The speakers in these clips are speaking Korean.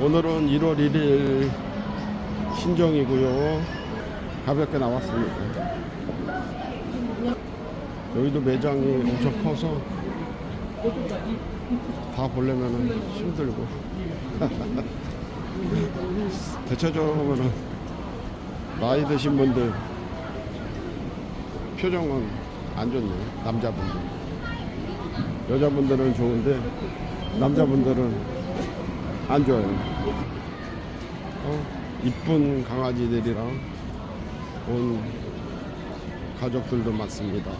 오늘은 1월 1일 신정이고요. 가볍게 나왔습니다. 여기도 매장이 엄청 커서 다 보려면 힘들고. 대체적으로는 나이 드신 분들 표정은 안 좋네요. 남자분들. 여자분들은 좋은데 남자분들은 안 좋아요. 어, 이쁜 강아지들이랑 온 가족들도 많습니다.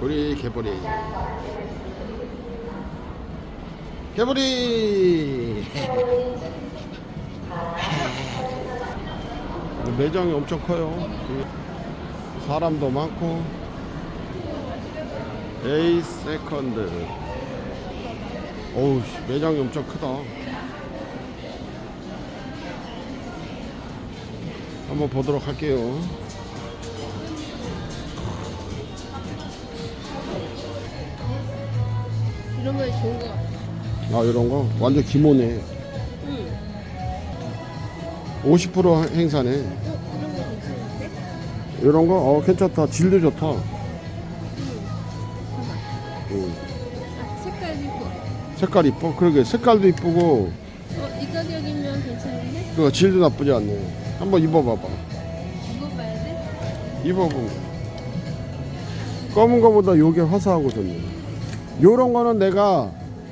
우리 개보리. 개보리! 매장이 엄청 커요. 사람도 많고. 에이 세컨드. 어우, 씨, 매장이 엄청 크다. 한번 보도록 할게요. 이런 거 좋은 거 같아. 아, 이런 거? 완전 기모네. 응. 50% 행사네. 어, 이런 거 괜찮은데? 이런 거? 어, 괜찮다. 질도 좋다. 색깔 이뻐? 그러게. 색깔도 이쁘고, 어, 이 가격이면 괜찮은데? 그 질도 나쁘지 않네. 한번 입어봐봐. 입어봐야 돼? 입어보면. 검은 거보다 요게 화사하고 좋네. 요런 거는 내가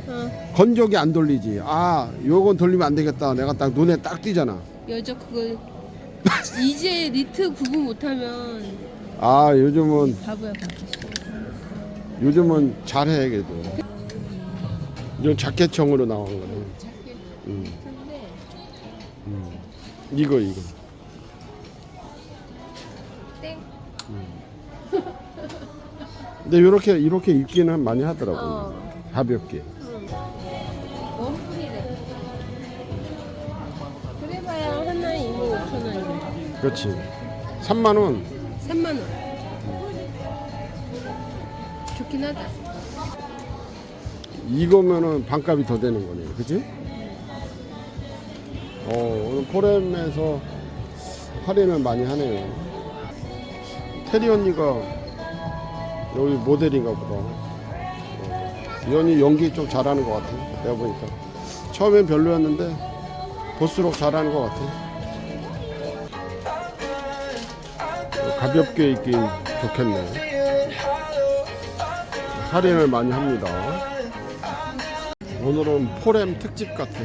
어, 건조기 안 돌리지. 아, 요건 돌리면 안 되겠다. 내가 딱 눈에 딱 띄잖아. 여자 그거 이제 니트 구분 못하면 아, 요즘은, 바보야 바보. 요즘은 잘해, 그래도. 이건 자켓형으로 나온 거네. 작게 음, 근데 이거, 이거. 땡. 근데 이렇게, 이렇게 입기는 많이 하더라고. 어. 가볍게. 응. 원풀이래. 그래봐야 하나에 25,000원이야. 그렇지. 3만 원. 3만 원. 좋긴 하다. 이거면은 반값이 더 되는 거네. 그치? 어, 오늘 포렘에서 할인을 많이 하네요. 테리 언니가 여기 모델인가 보다. 어, 이 언니 연기 좀 잘하는 것 같아. 내가 보니까. 처음엔 별로였는데 볼수록 잘하는 것 같아. 어, 가볍게 입기 좋겠네. 할인을 많이 합니다. 오늘은 포렘 특집 같아.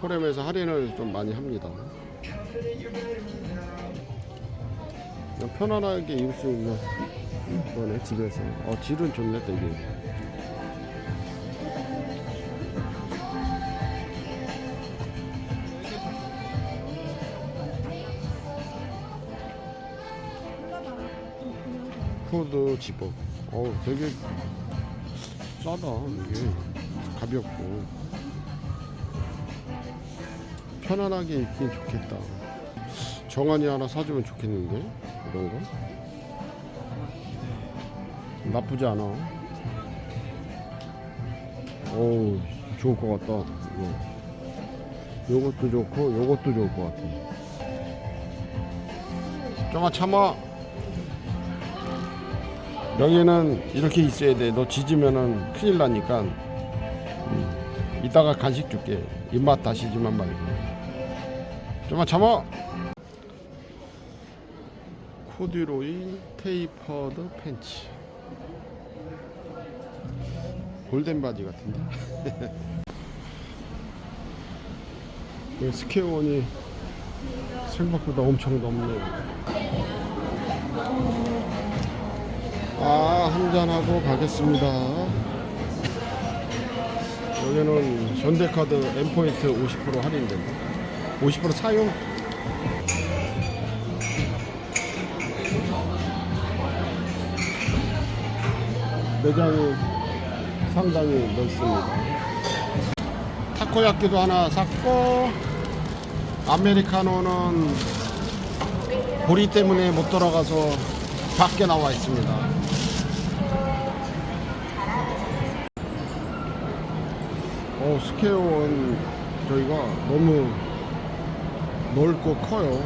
포렘에서 할인을 좀 많이 합니다. 그냥 편안하게 입을 수 있는 거네 집에서. 어 질은 좋네 되게. 후드 집업. 어 되게 싸다. 이게 가볍고. 편안하게 입긴 좋겠다. 정한이 하나 사주면 좋겠는데? 이런 거? 나쁘지 않아. 어우 좋을 것 같다. 이거. 요것도 좋고 요것도 좋을 것 같아. 정아 참아 여기는 이렇게 있어야 돼. 너 짖으면은 큰일 나니까. 음, 이따가 간식 줄게. 입맛 다시지만 말고. 좀만 참아. 코듀로이 테이퍼드 팬츠. 골덴 바지 같은데. 그 스퀘어원이 생각보다 엄청 넓네요. 아, 한잔하고 가겠습니다. 여기는 현대카드 M포인트 50% 할인된다. 50% 사용? 매장이 상당히 넓습니다. 타코야끼도 하나 샀고, 아메리카노는 보리 때문에 못 돌아가서 밖에 나와 있습니다. 어, 스퀘어원 저희가 너무 넓고 커요.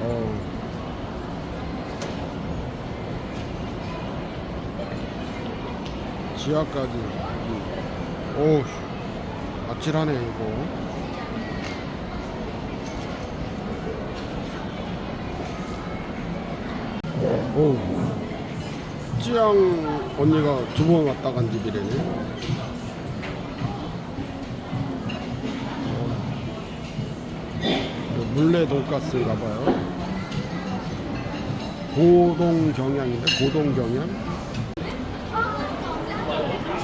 어. 지하까지. 오, 아찔하네, 이거. 오, 찌양 언니가 두 번 왔다 간 집이래네. 물레 돈가스인가 봐요. 고동 경향인데 고동 경향.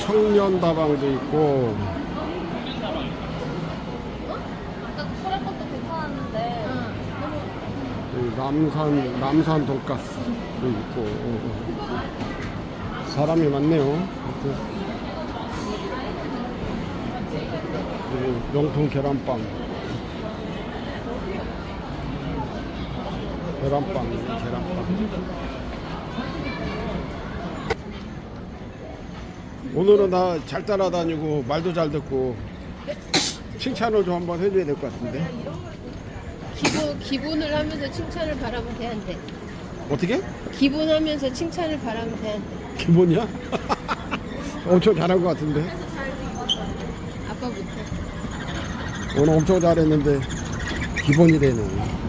청년 다방도 있고 여기 남산 남산 돈가스도 있고. 사람이 많네요. 명품 계란빵. 계란빵, 계란빵. 오늘은 나 잘 따라다니고 말도 잘 듣고 칭찬을 좀 한번 해줘야 될 것 같은데. 기본 기본을 하면서 칭찬을 바라면 돼한테. 어떻게? 기본하면서 칭찬을 바라면 돼한테. 기본이야? 엄청 잘한 것 같은데. 아빠부터. 오늘 엄청 잘했는데 기본이 되네.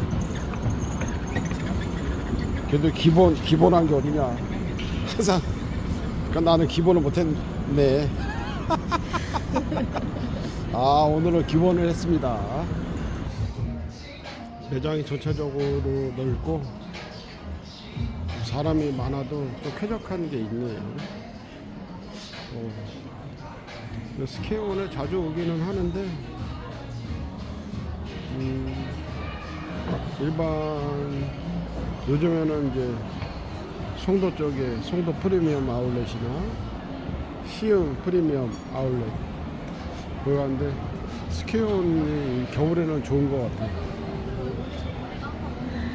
그래도 기본 기본한 게 어디냐? 항상 그러니까 나는 기본을 못했네. 아 오늘은 기본을 했습니다. 매장이 전체적으로 넓고 사람이 많아도 또 쾌적한 게 있네요. 어, 스케온에 자주 오기는 하는데 음, 일반 요즘에는 이제 송도 쪽에 송도 프리미엄 아울렛이나 시흥 프리미엄 아울렛 그거 하는데 스케온이 겨울에는 좋은 것 같아요.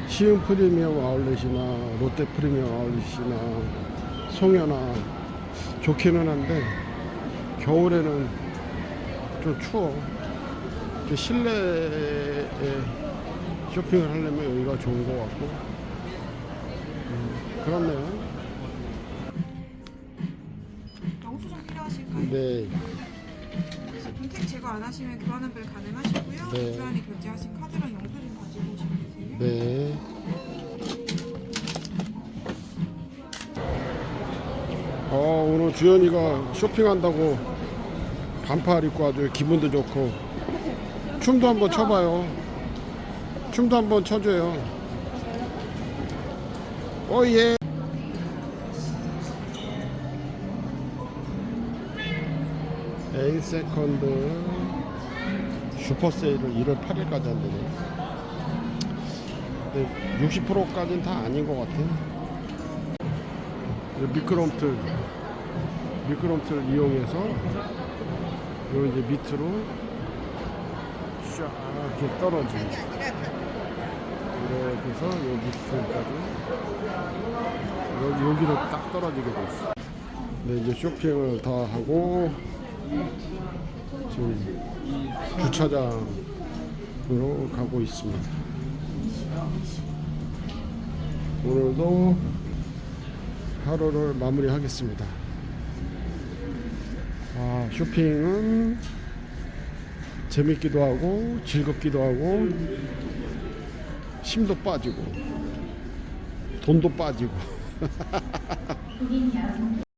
시흥 프리미엄 아울렛이나 롯데 프리미엄 아울렛이나 송여나 좋기는 한데 겨울에는 좀 추워. 그 실내에 쇼핑을 하려면 여기가 좋은 것 같고 음, 그렇네요. 영수증 필요하실까요? 네, 본택 제거 안 하시면 교환환불 가능하시고요. 네. 교환이 결제하신 카드랑 영수증 가지고 오시면 되세요. 네. 어, 오늘 주연이가 쇼핑한다고 반팔 입고 아주 기분도 좋고 춤도 한번 춰봐요. 춤도 한번 춰줘요. 오예. 에인 세컨드 슈퍼 세일을 1월 8일까지 한대네. 근데 60%까지는 다 아닌 것 같아. 이 미끄럼틀, 미끄럼틀 이용해서 요 이제 밑으로 쫙 이렇게 떨어지고 해서 요 밑줄까지 여기 여기로 딱 떨어지게 돼 있어. 네 이제 쇼핑을 다 하고 지금 주차장으로 가고 있습니다. 오늘도 하루를 마무리하겠습니다. 아, 쇼핑은 재밌기도 하고 즐겁기도 하고 힘도 빠지고 돈도 빠지고